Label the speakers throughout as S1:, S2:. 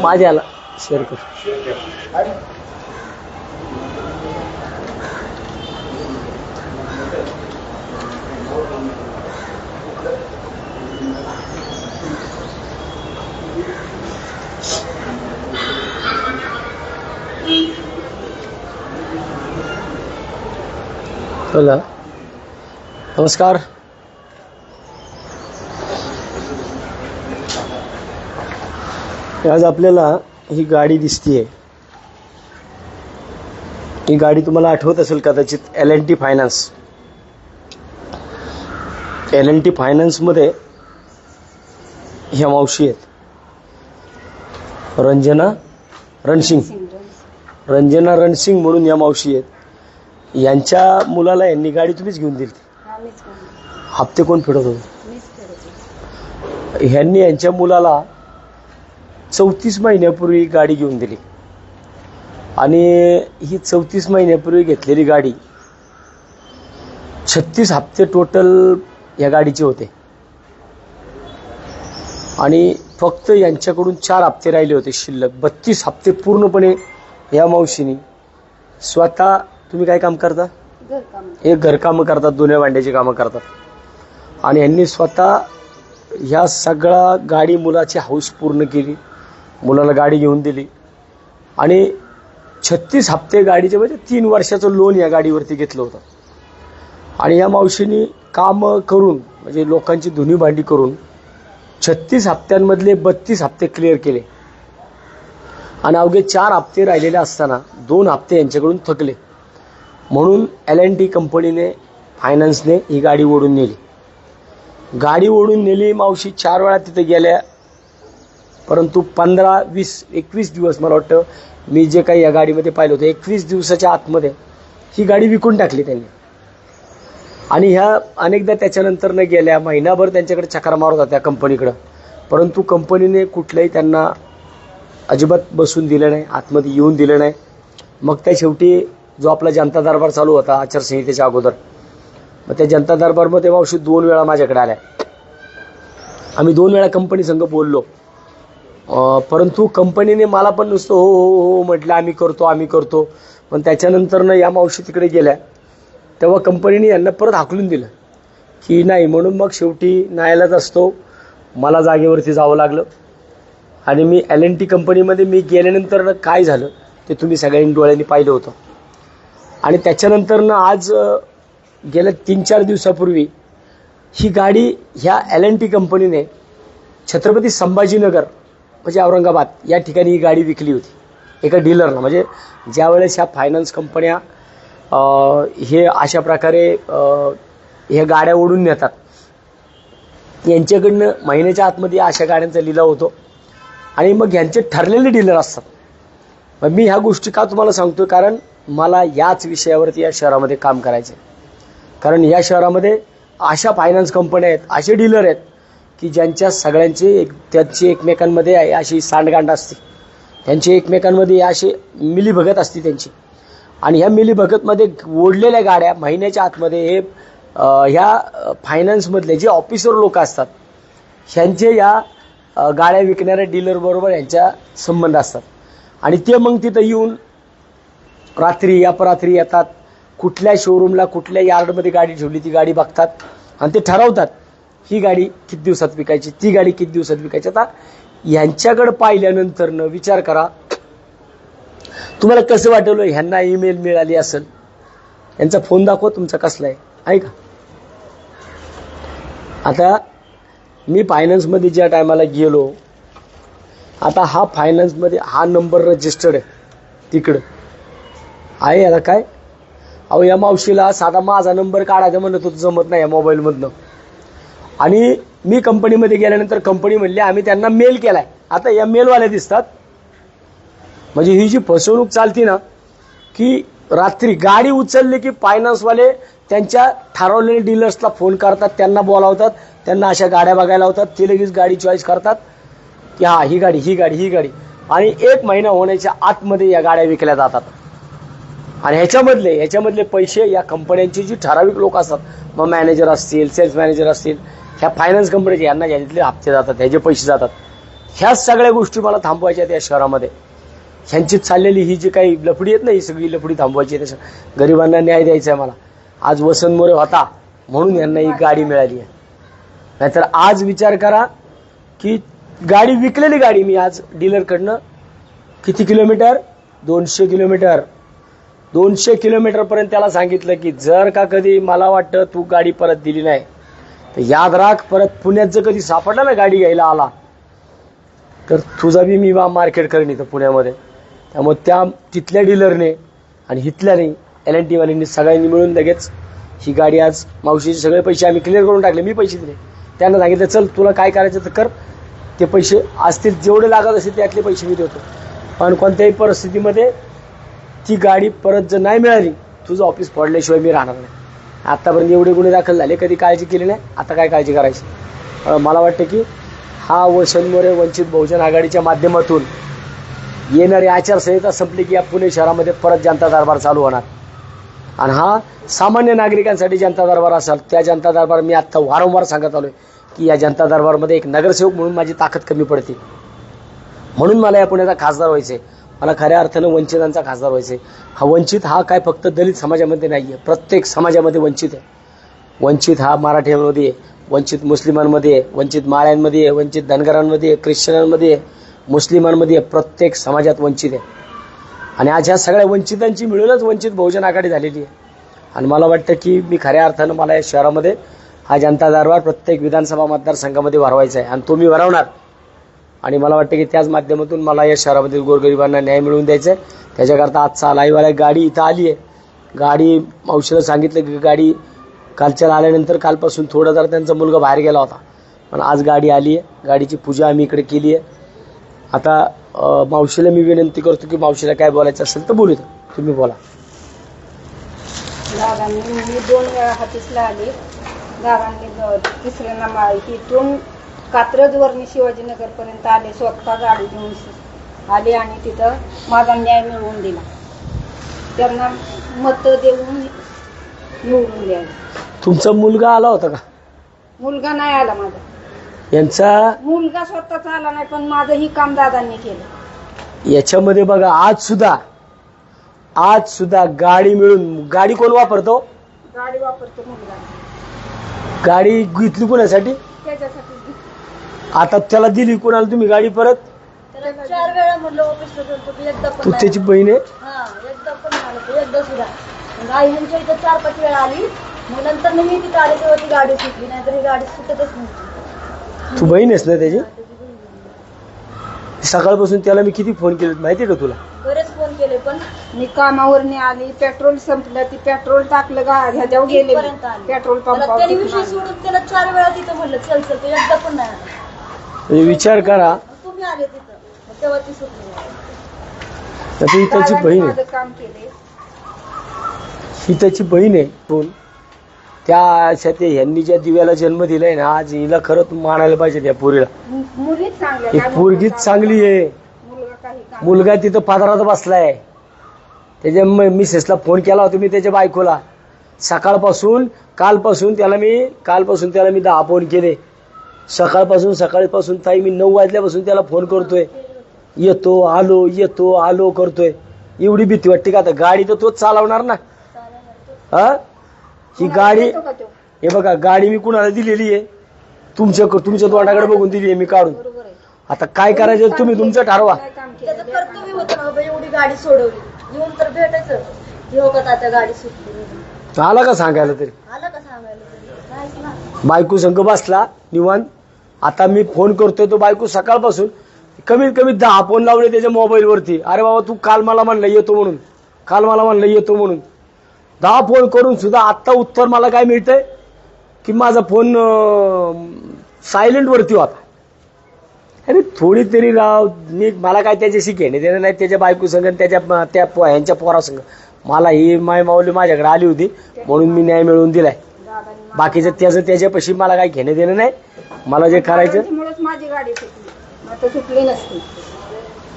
S1: माझ्याला share कर बोला नमस्कार आज आपल्याला ही गाडी दिसतीये. ही गाडी तुम्हाला आठवत असेल कदाचित L N T finance L N T फायनान्समध्ये ह्या मावशी आहेत. रंजना रणसिंग. रंजना रणसिंग म्हणून या मावशी आहेत. यांच्या मुलाला यांनी गाडी तुम्हीच घेऊन दिली. हप्ते कोण फेडत होते? ह्यांनी यांच्या मुलाला चौतीस महिन्यापूर्वी गाडी घेऊन दिली. आणि ही चौतीस महिन्यापूर्वी घेतलेली गाडी छत्तीस हप्ते टोटल या गाडीचे होते. आणि फक्त यांच्याकडून चार हप्ते राहिले होते शिल्लक. बत्तीस हप्ते पूर्णपणे या मावशीनी स्वतः तुम्ही काय काम करता? हे घरकामं करतात दोन्ही भांड्याची कामं करतात. आणि यांनी स्वतः ह्या सगळा गाडी मुलाची हौस पूर्ण केली. मुलाला गाडी घेऊन दिली. आणि छत्तीस हप्ते गाडीचे म्हणजे तीन वर्षाचं लोन या गाडीवरती घेतलं होतं. आणि या मावशीनी कामं करून म्हणजे लोकांची धुनी भांडी करून छत्तीस हप्त्यांमधले बत्तीस हप्ते क्लिअर केले. आणि अवघे चार हप्ते राहिलेले असताना दोन हप्ते यांच्याकडून थकले. म्हणून एल एन टी कंपनीने फायनान्सने ही गाडी ओढून नेली. गाडी ओढून नेली मावशी चार वेळा तिथे गेल्या. परंतु पंधरा वीस एकवीस दिवस मला वाटतं मी जे काही या गाडीमध्ये पाहिलं होतं एकवीस दिवसाच्या आतमध्ये ही गाडी विकून टाकली त्यांनी. आणि ह्या अनेकदा त्याच्यानंतर न गेल्या महिनाभर त्यांच्याकडे चक्रा मारत होता त्या कंपनीकडं. परंतु कंपनीने कुठलंही त्यांना अजिबात बसून दिलं नाही आतमध्ये येऊन दिलं नाही. मग त्या शेवटी जो आपला जनता दरबार चालू होता आचारसंहितेच्या अगोदर मग त्या जनता दरबारमध्ये मावशी दोन वेळा माझ्याकडे आल्या. आम्ही दोन वेळा कंपनी संघ बोललो. परंतु कंपनीने मला पण नुसतं हो, हो हो हो म्हटलं आम्ही करतो आम्ही करतो. पण त्याच्यानंतरनं या मावशी तिकडे गेल्या. तेव्हा कंपनीने यांना परत हाकलून दिलं की नाही म्हणून मग शेवटी न्यायालयात असतो. मला जागेवरती जावं लागलं. आणि मी एल एन टी कंपनीमध्ये मी गेल्यानंतर काय झालं ते तुम्ही सगळ्यांनी डोळ्यांनी पाहिलं होतं. आणि त्याच्यानंतरनं आज गेल्या तीन चार दिवसापूर्वी ही गाडी ह्या एल एन टी कंपनीने छत्रपती संभाजीनगर म्हणजे औरंगाबाद या ठिकाणी ही गाडी विकली होती. एका डीलरनं. म्हणजे ज्यावेळेस ह्या फायनान्स कंपन्या हे अशा प्रकारे हे ह्या गाड्या ओढून नेतात. यांच्याकडनं महिन्याच्या आतमध्ये अशा गाड्यांचा लिलाव होतो. आणि मग यांचे ठरलेले डीलर असतात. मग मी ह्या गोष्टी का तुम्हाला सांगतो कारण मला याच विषयावरती या शहरामध्ये काम करायचं आहे कारण या शहरामध्ये अशा फायनान्स कंपन्या आहेत असे डीलर आहेत की ज्यांच्या सगळ्यांचे एक त्यांची एकमेकांमध्ये अशी सांडगांड असते. त्यांची एकमेकांमध्ये अशी मिलीभगत असते त्यांची. आणि ह्या मिलीभगतमध्ये ओढलेल्या गाड्या महिन्याच्या आतमध्ये हे ह्या फायनान्समधले जे ऑफिसर लोक असतात ह्यांचे या गाड्या विकणाऱ्या डीलरबरोबर यांच्या संबंध असतात. आणि ते मग तिथं येऊन रात्री अपरात्री येतात. कुठल्या शोरूमला कुठल्या यार्डमध्ये गाडी ठेवली ती गाडी बघतात. आणि ते ठरवतात. ही गाडी किती दिवसात विकायची? ती गाडी किती दिवसात विकायची? आता यांच्याकडे पाहिल्यानंतरनं विचार करा. तुम्हाला कसं वाटलं? ह्यांना ईमेल मिळाली असेल. यांचा फोन दाखवा तुमचा कसला आहे. आहे का? आता मी फायनान्समध्ये ज्या टायमाला गेलो आता हा फायनान्समध्ये हा नंबर रजिस्टर्ड आहे. तिकडं. आहे आता काय? अहो या मावशीला साधा माझा नंबर काढायचा म्हणलं होतं जमत नाही या मोबाईलमधनं आणि मी कंपनीमध्ये गेल्यानंतर कंपनी म्हणली आम्ही त्यांना मेल केलाय. आता या मेलवाल्या दिसतात. म्हणजे ही जी फसवणूक चालती ना की रात्री गाडी उचलली की फायनान्सवाले त्यांच्या ठरवलेल्या डीलर्सला फोन करतात त्यांना बोलावतात त्यांना अशा गाड्या बघायला होतात ते लगेच गाडी चॉईस करतात की हा ही गाडी ही गाडी ही गाडी. आणि एक महिना होण्याच्या आतमध्ये या गाड्या विकल्या जातात. आणि ह्याच्यामधले ह्याच्यामधले पैसे या कंपन्यांची जी ठराविक लोक असतात मग मॅनेजर असतील सेल्स मॅनेजर असतील ह्या फायनान्स कंपनीचे यांना याच्यातले हप्ते जातात ह्याचे पैसे जातात ह्याच सगळ्या गोष्टी मला थांबवायच्या आहेत या शहरामध्ये. ह्यांची चाललेली ही जी काही लफडी आहेत ना ही सगळी लफडी थांबवायची आहे त्या गरिबांना न्याय द्यायचा आहे मला. आज वसंत मोरे होता म्हणून यांना ही गाडी मिळाली आहे. नाहीतर आज विचार करा की गाडी विकलेली गाडी मी आज डीलरकडनं किती किलोमीटर? दोनशे किलोमीटर. दोनशे किलोमीटरपर्यंत त्याला सांगितलं की जर का कधी मला वाटतं तू गाडी परत दिली नाही तर याद राख परत पुण्यात जर कधी सापडला ना गाडी घ्यायला आला तर तुझा बी मी मार्केट करेन इथं पुण्यामध्ये. त्यामुळे त्या तिथल्या डीलरने आणि इथल्याने एल एन टीवाल्यांनी सगळ्यांनी मिळून लगेच ही गाडी आज मावशीचे सगळे पैसे आम्ही क्लिअर करून टाकले मी पैसे दिले. त्यांना सांगितलं चल तुला काय करायचं तर कर ते पैसे असतील जेवढे लागत असतील त्यातले पैसे मी देतो. पण कोणत्याही परिस्थितीमध्ये ती गाडी परत जर नाही मिळाली तुझं ऑफिस पडल्याशिवाय मी राहणार नाही. आत्तापर्यंत एवढे गुन्हे दाखल झाले कधी काळजी केली नाही आता काय काळजी करायची? मला वाटतं की हा वसंत मोरे वंचित बहुजन आघाडीच्या माध्यमातून येणारी आचारसंहिता संपली की या पुणे शहरामध्ये परत जनता दरबार चालू होणार. आणि हा सामान्य नागरिकांसाठी जनता दरबार असाल त्या जनता दरबार मी आत्ता वारंवार सांगत आलोय की या जनता दरबारमध्ये एक नगरसेवक म्हणून माझी ताकद कमी पडते. म्हणून मला या पुण्याचा खासदार व्हायचं आहे मला खऱ्या अर्थानं वंचितांचा खासदार व्हायचे हा वंचित हा काय फक्त दलित समाजामध्ये नाही आहे प्रत्येक समाजामध्ये वंचित आहे. वंचित हा मराठ्यांमध्ये आहे. वंचित मुस्लिमांमध्ये आहे. वंचित माळ्यांमध्ये आहे. वंचित धनगरांमध्ये आहे. ख्रिश्चनांमध्ये आहे. मुस्लिमांमध्ये आहे. प्रत्येक समाजात वंचित आहे. आणि आज ह्या सगळ्या वंचितांची मिळूनच वंचित बहुजन आघाडी झालेली आहे. आणि मला वाटतं की मी खऱ्या अर्थानं मला या शहरामध्ये हा जनता दरबार प्रत्येक विधानसभा मतदारसंघामध्ये भरवायचा आहे. आणि तो मी भरवणार आणि मला वाटतं की त्याच माध्यमातून मला या शहरामधील गोरगरिबांना न्याय मिळवून द्यायचा आहे त्याच्याकरता आजचा लाईवाला गाडी इथं आली आहे. गाडी मावशीला सांगितलं की गाडी कालच्या आल्यानंतर कालपासून थोडं जरा त्यांचा मुलगा बाहेर गेला होता. पण आज गाडी आली आहे. गाडीची पूजा आम्ही इकडे केली आहे. आता मावशीला मी विनंती करतो की मावशीला काय बोलायचं असेल तर बोलू तुम्ही बोला.
S2: दादांनी मी दोन वेळा हातीसला आली. दादांनी ग- तिसऱ्यांदा मा- कात्रजवरनी शिवाजीनगरपर्यंत आले स्वतः गाडी घेऊन आले आणि तिथं माझा न्याय मिळवून दिला. त्यांना मत देऊन निवडून द्यावे
S1: तुमचा मुलगा आला होता का?
S2: मुलगा नाही आला माझा.
S1: यांचा
S2: मुलगा स्वतःच आला नाही पण माझं ही काम दादांनी केलं.
S1: याच्यामध्ये बघा आज सुद्धा आज सुद्धा गाडी मिळून गाडी कोण वापरतो?
S2: गाडी वापरतो मुलगा.
S1: गाडी घेतली कोणासाठी?
S2: त्याच्यासाठी
S1: आता त्याला दिली कोणाला? तुम्ही गाडी परत?
S3: त्याला चार वेळा म्हणलं ऑफिसला गेलो तू एकदा पण
S1: तू
S3: नाही.
S1: त्याची बहीण आहे?
S3: हा एकदा पण नाही आला तू एकदा सुद्धा. मग आई ह्यांच्या इथं चार पाच वेळा आली. मग नंतर मी तिथं आले तेव्हा ती गाडी सुटली नाहीतर ही गाडी सुटतच नव्हती.
S1: तू बहीण आहेस ना त्याची? सकाळपासून त्याला मी किती फोन केले माहिती का तुला?
S3: बरेच फोन केले पण
S2: मी कामावरनी आली पेट्रोल संपलं ती पेट्रोल टाकलं गा ह्याच्यावर गेले
S3: आली.
S2: पेट्रोल
S3: त्याला
S2: पंपावर
S3: त्याने
S2: तिथून
S3: विषय
S2: आली.
S3: सोडून त्याला चार वेळा तिथं म्हणलं चल चल तू एकदा पण नाही आला.
S1: म्हणजे विचार करा.
S3: तुम्ही आले तिथं. मग तेव्हा ती सुटली
S1: तर ती त्याची बहीण आहे.
S2: माझं काम केले.
S1: ही त्याची बहीण आहे. कोण? त्या ते ह्यांनी ज्या दिव्याला जन्म दिलाय ना आज हिला खरंच मानायला पाहिजे त्या पोरीला. ही पोरगीच चांगली आहे.
S2: मुलगा काही काम
S1: मुलगा तिथं पादरात बसलाय. त्याच्या मिसेसला फोन केला होता मी त्याच्या बायकोला. सकाळपासून कालपासून त्याला मी कालपासून त्याला मी दहा फोन केले. सकाळपासून सकाळपासून ताई मी नऊ वाजल्यापासून त्याला फोन करतोय. येतो आलो येतो आलो करतोय. एवढी भीती वाटते का आता? गाडी तर तोच चालवणार ना. हा? ही गाडी? हे बघा गाडी मी कुणाला दिलेली आहे? तुमच्या तुमच्या तोंडाकडे बघून दिली आहे मी काढून. आता काय करायचं? तुम्ही तुमचं ठरवा.
S3: गाडी सोडवली. येऊन तर भेटायचं. हो गाडी सुटली.
S1: आला का सांगायला तरी?
S3: आलं का सांगायला
S1: बायको संघ बसला निवांत. आता मी फोन करतोय तो बायको सकाळपासून. कमीत कमी दहा फोन लावले त्याच्या मोबाईलवरती. अरे बाबा तू काल मला म्हणलं येतो म्हणून. काल मला म्हणलं येतो म्हणून. दहा फोन करून सुद्धा आत्ता उत्तर मला काय मिळतंय? की माझा फोन सायलेंटवरती होता. अरे थोडी तरी राव मी मला काय त्याच्याशी घेणे देणं नाही त्याच्या बायको संघ त्याच्या त्या पो- ह्यांच्या पोरासंग. मला ही माय माऊली माझ्याकडे आली होती म्हणून मी न्याय मिळवून दिलाय. बाकीचं त्याचं त्याच्यापाशी मला काही घेणं देणं नाही. मला जे करायचं
S2: दादांच्यामुळेच माझी गाडी सुटली. आता सुटली नसती.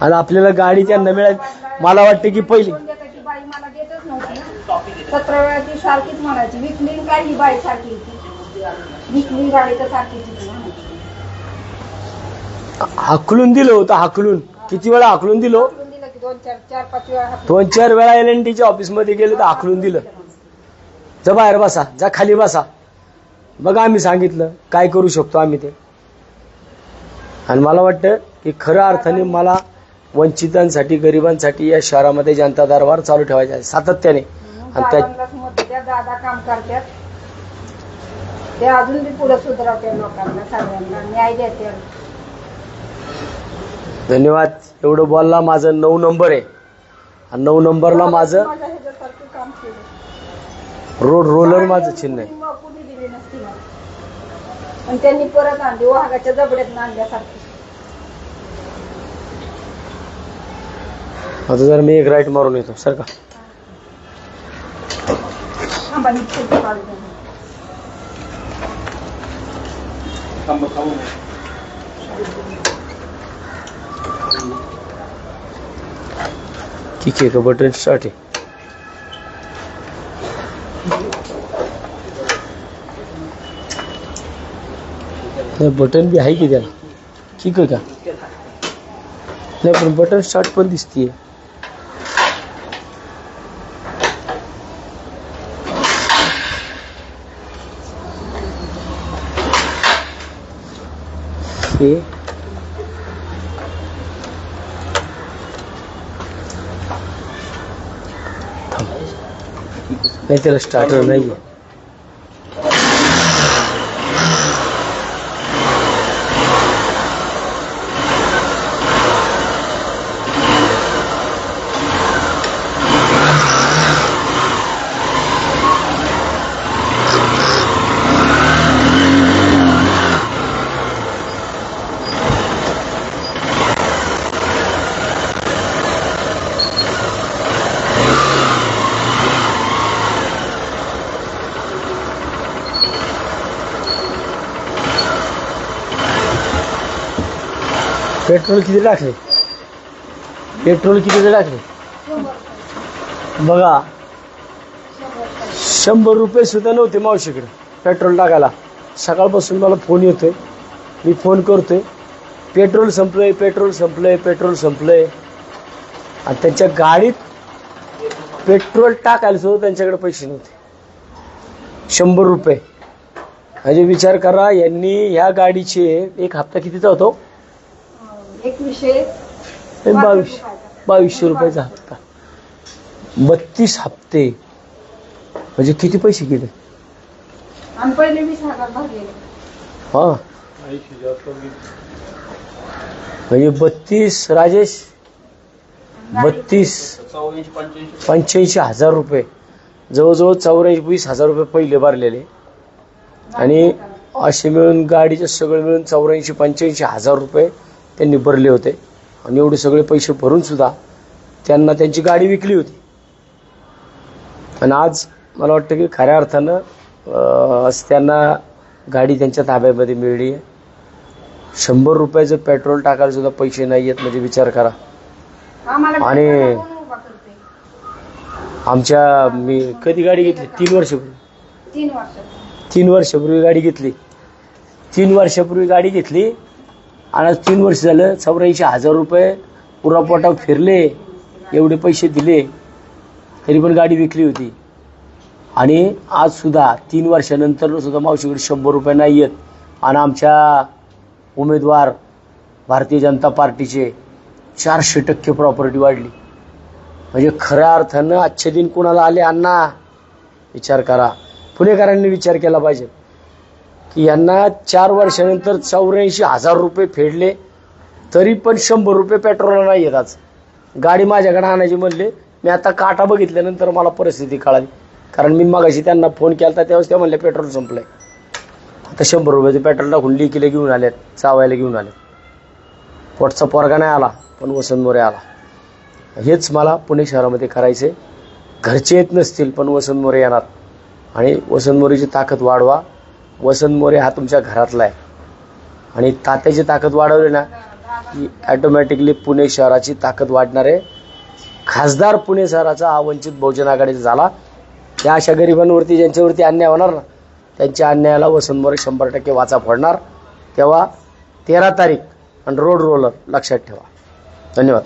S1: आणि आपल्याला गाडी त्यांना मिळाली मला वाटतं की पहिली
S2: कोण देतं की बाई मला देतच नव्हती ना. सतरा वेळा ती सारखीच म्हणायची विकली काय ही बाई सारखी होती? विकली गाडी तर सारखीच होती म्हणायची.
S1: हाकलून दिलं होतं हाकलून. किती वेळा हाकलून दिलो?
S2: दोन चार चार पाच वेळा हाकलून
S1: दोन चार वेळा एल एन टीच्या ऑफिसमध्ये गेले तर हाकलून दिलं. जा बाहेर बसा जा खाली बसा. बघा आम्ही सांगितलं काय करू शकतो आम्ही ते. आणि मला वाटतं की खऱ्या अर्थाने मला वंचितांसाठी गरिबांसाठी या शहरामध्ये जनता दरबार चालू ठेवायचा आहे सातत्याने. आणि त्या
S2: दादा काम करतात. ते अजून बी पुढे सुधारवते लोकांना सगळ्यांना. न्याय देते
S1: धन्यवाद. एवढं बोलला माझं नऊ नंबर आहे. आणि नऊ नंबरला माझं
S2: माझ्या ह्याच्यासारखं काम केलं
S1: रोड रोलर माझं चिन्ह आहे.
S2: कुणी दिली नसती त्यांनी परत आणली वाघाच्या जबड्यात आणल्यासारखी.
S1: आता जर मी एक राईट मारून येतो सर का?
S2: थांबा फोटो काढू द्या.
S1: ठीक आहे का? बटन स्टार्ट आहे. बटन बी आहे की त्याला ठीक आहे का नाही बटन स्टार्ट पण हे। नाही त्याला स्टार्टर नाही पेट्रोल किती टाकले? पेट्रोल किती टाकले? बघा. शंभर रुपये सुद्धा नव्हते मावशीकडे पेट्रोल टाकायला. सकाळपासून मला फोन येतोय. मी फोन करतोय. पेट्रोल संपलंय पेट्रोल संपलंय पेट्रोल संपलंय. आणि त्यांच्या गाडीत पेट्रोल टाकायला सुद्धा त्यांच्याकडे पैसे नव्हते. शंभर रुपये. म्हणजे विचार करा यांनी ह्या गाडीचे एक हप्ता कितीचा होतो? बावीस बावीसशे रुपयाचा हप्ता बत्तीस हप्ते. म्हणजे किती पैसे गेले?
S2: आणि पहिले वीस हजार भरलेले
S1: हा. म्हणजे बत्तीस राजेश? बत्तीस. पंच्याऐंशी हजार रुपये. जवळजवळ चौऱ्याऐंशी वीस हजार रुपये पहिले भरलेले. आणि असे मिळून गाडीचे सगळं मिळून चौऱ्याऐंशी पंच्याऐंशी हजार रुपये त्यांनी भरले होते. आणि एवढे सगळे पैसे भरून सुद्धा त्यांना त्यांची गाडी विकली होती. आणि आज मला वाटतं की खऱ्या अर्थानं त्यांना गाडी त्यांच्या ताब्यामध्ये मिळली आहे. शंभर रुपयाचं पेट्रोल टाकायला सुद्धा पैसे नाही आहेत म्हणजे विचार करा. आणि-? आमच्या मी कधी गाडी घेतली? तीन वर्षापूर्वी.
S2: तीन
S1: वर्षापूर्वी गाडी घेतली. तीन वर्षापूर्वी गाडी घेतली. आणि आज तीन वर्ष झालं चौऱ्याऐंशी हजार रुपये पुरापोटा फिरले एवढे पैसे दिले तरी पण गाडी विकली होती. आणि आज सुद्धा तीन वर्षानंतर सुद्धा मावशीकडे शंभर रुपये नाही आहेत आणि आमच्या उमेदवार भारतीय जनता पार्टीचे चारशे टक्के प्रॉपर्टी वाढली. म्हणजे खऱ्या अर्थानं आजचे दिन कोणाला आले अण्णा? विचार करा. पुणेकरांनी विचार केला पाहिजे. यांना चार वर्षानंतर चौऱ्याऐंशी हजार रुपये फेडले. तरी पण शंभर रुपये पेट्रोलला नाही येत आज. गाडी माझ्याकडे आणायची म्हणले मी आता काटा बघितल्यानंतर मला परिस्थिती कळाली. कारण मी मगाशी त्यांना फोन केला होता त्यावेळेस त्या म्हणले पेट्रोल संपलंय. आता शंभर रुपयाचं पेट्रोल टाकून लिकीला घेऊन आल्यात चावायला घेऊन आलेत. पोटचा पोरगा नाही आला पण वसंत मोरे आला. हेच मला पुणे शहरामध्ये करायचे घरचे येत नसतील पण वसंत मोरे येणार. आणि वसंत मोरेची ताकद वाढवा. वसंत मोरे हा तुमच्या घरातला आहे. आणि तात्याची ताकद वाढवली ना की ॲटोमॅटिकली पुणे शहराची ताकद वाढणार आहे. खासदार पुणे शहराचा हा वंचित बहुजन आघाडीचा झाला. त्या अशा गरिबांवरती ज्यांच्यावरती अन्याय होणार ना त्यांच्या अन्यायाला वसंत मोरे शंभर टक्के वाचा फोडणार. तेव्हा तेरा तारीख आणि रोड रोलर लक्षात ठेवा. धन्यवाद.